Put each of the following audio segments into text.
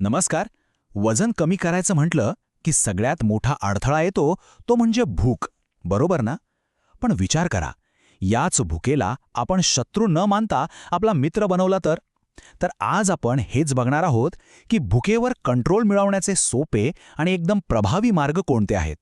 नमस्कार. वजन कमी करायचं म्हटलं की सगळ्यात मोठा अडथळा येतो तो म्हणजे भूक. बरोबर ना? पण विचार करा याच भुकेला आपण शत्रू न मानता आपला मित्र बनवला तर? तर आज आपण हेच बघणार आहोत की भुकेवर कंट्रोल मिळवण्याचे सोपे आणि एकदम प्रभावी मार्ग कोणते आहेत.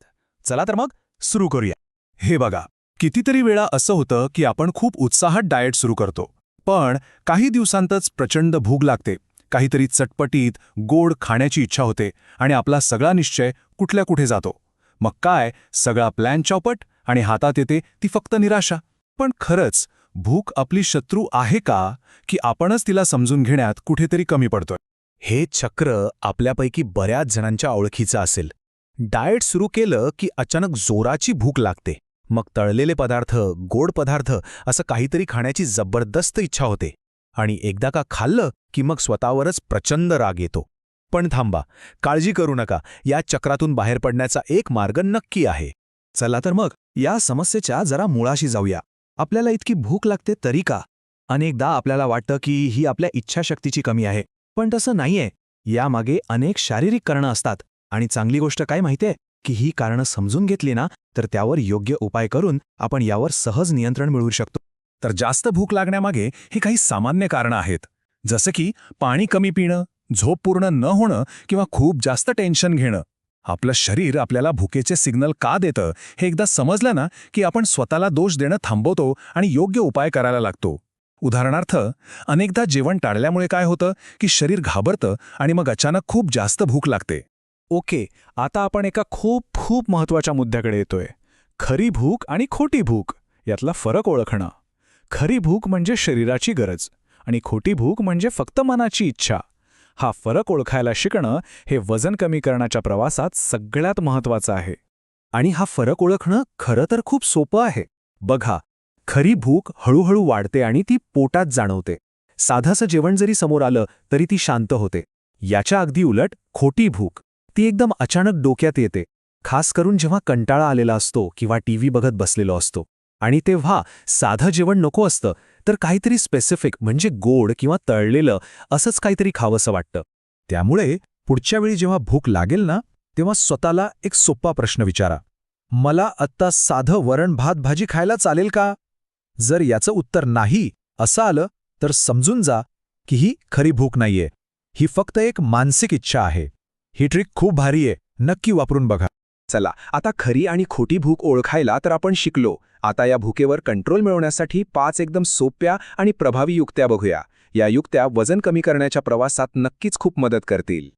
चला तर मग सुरू करूया. हे बघा कितीतरी वेळा असं होतं की आपण खूप उत्साहात डाएट सुरू करतो पण काही दिवसांतच प्रचंड भूक लागते. काहीतरी चटपटीत गोड खाण्याची इच्छा होते आणि आपला सगळा निश्चय कुठल्या कुठे जातो. मग काय? सगळा प्लॅन चौपट आणि हातात येते ती फक्त निराशा. पण खरंच भूक आपली शत्रू आहे का की आपणच तिला समजून घेण्यात कुठेतरी कमी पडतोय? हे चक्र आपल्यापैकी बऱ्याच जणांच्या ओळखीचं असेल. डाएट सुरू केलं की अचानक जोराची भूक लागते. मग तळलेले पदार्थ गोड पदार्थ असं काहीतरी खाण्याची जबरदस्त इच्छा होते. आणि एकदा का खाल्लं की मग स्वतःवरच प्रचंड राग येतो. पण थांबा काळजी करू नका. या चक्रातून बाहेर पडण्याचा एक मार्ग नक्की आहे. चला तर मग या समस्येच्या जरा मुळाशी जाऊया. आपल्याला इतकी भूक लागते तरी का? अनेकदा आपल्याला वाटतं की ही आपल्या इच्छाशक्तीची कमी आहे. पण तसं नाहीये. यामागे अनेक शारीरिक कारणं असतात. आणि चांगली गोष्ट काय माहितीये? की ही कारणं समजून घेतली ना तर त्यावर योग्य उपाय करून आपण यावर सहज नियंत्रण मिळवू शकतो. तर जास्त भूक लागण्यामागे ही काही सामान्य कारणं आहेत. जसं की पाणी कमी पिणं झोप पूर्ण न होणं किंवा खूप जास्त टेन्शन घेणं. आपलं शरीर आपल्याला भुकेचे सिग्नल का देतं हे एकदा समजलं ना की आपण स्वतःला दोष देणं थांबवतो आणि योग्य उपाय करायला लागतो. उदाहरणार्थ अनेकदा जेवण टाळल्यामुळे काय होतं की शरीर घाबरतं आणि मग अचानक खूप जास्त भूक लागते. ओके आता आपण एका खूप खूप महत्त्वाच्या मुद्द्याकडे येतोय. खरी भूक आणि खोटी भूक यातला फरक ओळखणं. खरी भूक म्हणजे शरीराची गरज आणि खोटी भूक म्हणजे फक्त मनाची इच्छा. हा फरक ओळखायला शिकणं हे वजन कमी करण्याच्या प्रवासात सगळ्यात महत्वाचं आहे. आणि हा फरक ओळखणं खरं तर खूप सोपं आहे. बघा खरी भूक हळूहळू वाढते आणि ती पोटात जाणवते. साधासं जेवण जरी समोर आलं तरी ती शांत होते. याच्या अगदी उलट खोटी भूक ती एकदम अचानक डोक्यात येते. खास करून जेव्हा कंटाळा आलेला असतो किंवा टीव्ही बघत बसलेलो असतो. आणि तेव्हा साधं जेवण नको असतं तर काहीतरी स्पेसिफिक म्हणजे गोड किंवा तळलेलं असंच काहीतरी खावंसं वाटतं. त्यामुळे पुढच्या वेळी जेव्हा भूक लागेल ना तेव्हा स्वतःला एक सोप्पा प्रश्न विचारा. मला आत्ता साधं वरण भात भाजी खायला चालेल का? जर याचं उत्तर नाही असं आलं तर समजून जा की ही खरी भूक नाहीये. ही फक्त एक मानसिक इच्छा आहे. ही ट्रिक खूप भारी आहे नक्की वापरून बघा. चला आता खरी आणि खोटी भूक ओळखायला तर आपण शिकलो. आता या भुकेवर कंट्रोल मिळवण्यासाठी पाच एकदम सोप्या आणि प्रभावी युक्त्या बघूया. या युक्त्या वजन कमी करण्याच्या प्रवासात नक्कीच खूप मदत करतील.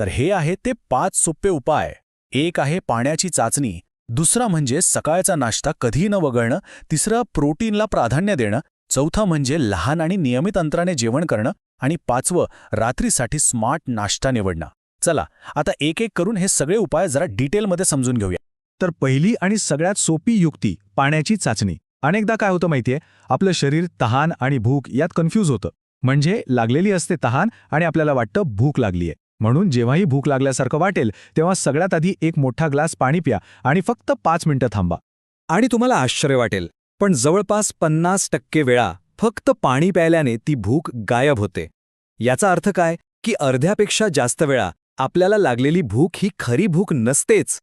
तर हे आहे ते पाच सोपे उपाय. एक आहे पाण्याची चाचणी. दुसरा म्हणजे सकाळचा नाश्ता कधी न वगळणं. तिसरं प्रोटीनला प्राधान्य देणं. चौथं म्हणजे लहान आणि नियमित अंतराने जेवण करणं. आणि पाचवं रात्रीसाठी स्मार्ट नाश्ता निवडणं. चला आता एक एक करून हे सगळे उपाय जरा डिटेलमध्ये समजून घेऊया. तर पहिली आणि सगळ्यात सोपी युक्ती पाण्याची चाचणी. अनेकदा काय होतं माहितीये? आपलं शरीर तहान आणि भूक यात कन्फ्यूज होतं. म्हणजे लागलेली असते तहान आणि आपल्याला वाटतं भूक लागलीये. म्हणून जेव्हाही भूक लागल्यासारखं वाटेल तेव्हा सगळ्यात आधी एक मोठा ग्लास पाणी प्या आणि फक्त पाच मिनिटं थांबा. आणि तुम्हाला आश्चर्य वाटेल पण जवळपास पन्नास टक्के वेळा फक्त पाणी प्यायल्याने ती भूक गायब होते. याचा अर्थ काय? की अर्ध्यापेक्षा जास्त वेळा आपल्याला लागलेली भूक ही खरी भूक नसतेच.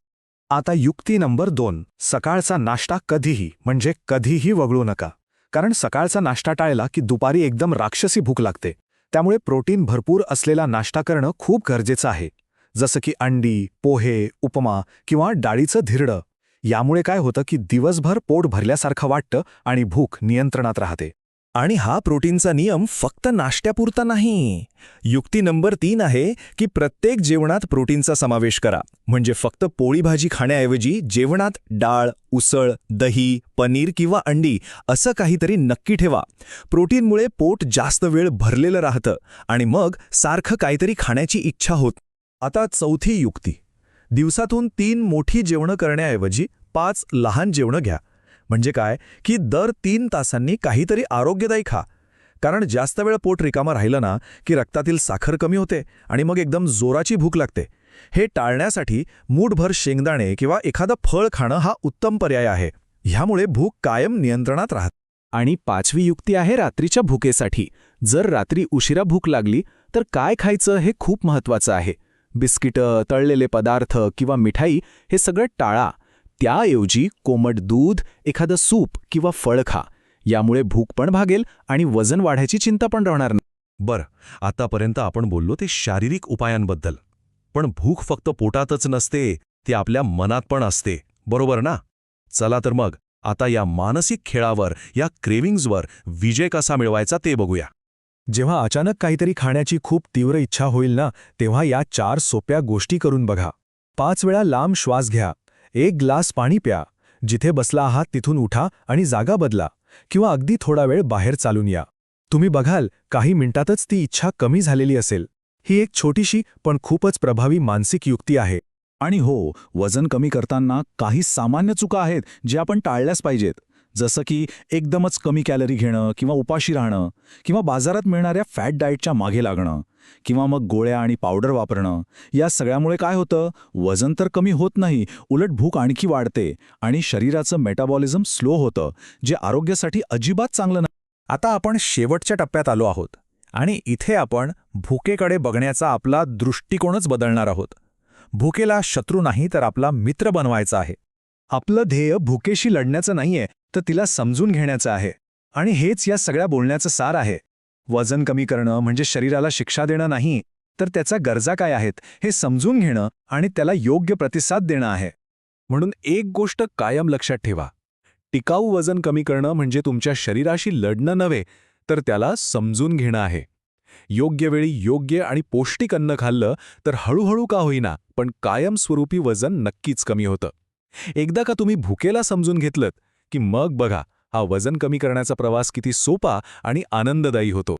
आता युक्ती नंबर दोन. सकाळचा नाश्ता कधीही म्हणजे कधीही वगळू नका. कारण सकाळचा नाश्ता टाळला की दुपारी एकदम राक्षसी भूक लागते. त्यामुळे प्रोटीन भरपूर असलेला नाश्ता करणं खूप गरजेचं आहे. जसं की अंडी पोहे उपमा किंवा डाळीचं धिरडं. यामुळे काय होतं की दिवसभर पोट भरल्यासारखं वाटतं आणि भूक नियंत्रणात राहते. आणि हा प्रोटीनचा नियम फक्त नाश्त्यापुरता नाही. युक्ती नंबर तीन आहे की प्रत्येक जेवणात प्रोटीनचा समावेश करा. म्हणजे फक्त पोळी भाजी खाण्याऐवजी जेवणात डाळ उसळ दही पनीर किंवा अंडी असं काहीतरी नक्की ठेवा. प्रोटीनमुळे पोट जास्त वेळ भरलेलं राहतं आणि मग सारखं काहीतरी खाण्याची इच्छा होत. आता चौथी युक्ती. दिवसातून तीन मोठी जेवणं करण्याऐवजी पाच लहान जेवणं घ्या. म्हणजे काय? की दर तीन तासांनी काहीतरी आरोग्यदायी खा. कारण जास्त वेळ पोट रिकामा राहिलं ना की रक्तातील साखर कमी होते आणि मग एकदम जोराची भूक लागते. हे टाळण्यासाठी मूठभर शेंगदाणे किंवा एखादं फळ खाणं हा उत्तम पर्याय आहे. ह्यामुळे भूक कायम नियंत्रणात राहत. आणि पाचवी युक्ती आहे रात्रीच्या भूकेसाठी. जर रात्री उशिरा भूक लागली तर काय खायचं हे खूप महत्त्वाचं आहे. बिस्किटं तळलेले पदार्थ किंवा मिठाई हे सगळं टाळा. त्याऐवजी कोमट दूध एखादं सूप किंवा फळ खा. यामुळे भूक पण भागेल आणि वजन वाढायची चिंता पण राहणार नाही. बरं आतापर्यंत आपण बोललो ते शारीरिक उपायांबद्दल. पण भूक फक्त पोटातच नसते ती आपल्या मनात पण असते. बरोबर ना? चला तर मग आता या मानसिक खेळावर या क्रेविंग्जवर विजय कसा मिळवायचा ते बघूया. जेव्हा अचानक काहीतरी खाण्याची खूप तीव्र इच्छा होईल ना तेव्हा या चार सोप्या गोष्टी करून बघा. पाच वेळा लांब श्वास घ्या. एक ग्लास पाणी प्या. जिथे बसला आहात तिथून उठा आणि जागा बदला किंवा अगदी थोडा वेळ बाहेर चालून या. तुम्ही बघाल काही मिनिटातच ती इच्छा कमी झालेली असेल. ही एक छोटीशी पण खूपच प्रभावी मानसिक युक्ती आहे. आणि हो वजन कमी करताना काही सामान्य चुका आहेत जे आपण टाळल्याच पाहिजेत. जसं की एकदमच कमी कॅलरी घेणं किंवा उपाशी राहणं किंवा बाजारात मिळणाऱ्या फॅट डाएटच्या मागे लागणं किंवा मग गोळ्या आणि पावडर वापरणं या सगळ्यामुळे काय होतं? वजन तर कमी होत नाही उलट भूक आणखी वाढते आणि शरीराचं मेटाबॉलिझम स्लो होतं जे आरोग्यासाठी अजिबात चांगलं नाही. आता आपण शेवटच्या टप्प्यात आलो आहोत आणि इथे आपण भुकेकडे बघण्याचा आपला दृष्टिकोनच बदलणार आहोत. भुकेला शत्रू नाही तर आपला मित्र बनवायचा आहे. आपलं ध्येय भुकेशी लढण्याचं नाहीये तर तिला समजून घेण्याचं आहे. आणि हेच या सगळ्या बोलण्याचं सार आहे. वजन कमी करणं म्हणजे शरीराला शिक्षा देणं नाही तर त्याचा गरजा काय आहेत हे समजून घेणं आणि त्याला योग्य प्रतिसाद देणं आहे. म्हणून एक गोष्ट कायम लक्षात ठेवा. टिकाऊ वजन कमी करणं म्हणजे तुमच्या शरीराशी लढणं नव्हे तर त्याला समजून घेणं आहे. योग्य वेळी योग्य आणि पौष्टिक अन्न खाल्लं तर हळूहळू का होईना पण कायमस्वरूपी वजन नक्कीच कमी होतं. एकदा का तुम्ही भुकेला समजून घेतलं की मग बघा हा वजन कमी करण्याचा प्रवास किती सोपा आणि आनंददायी होतो.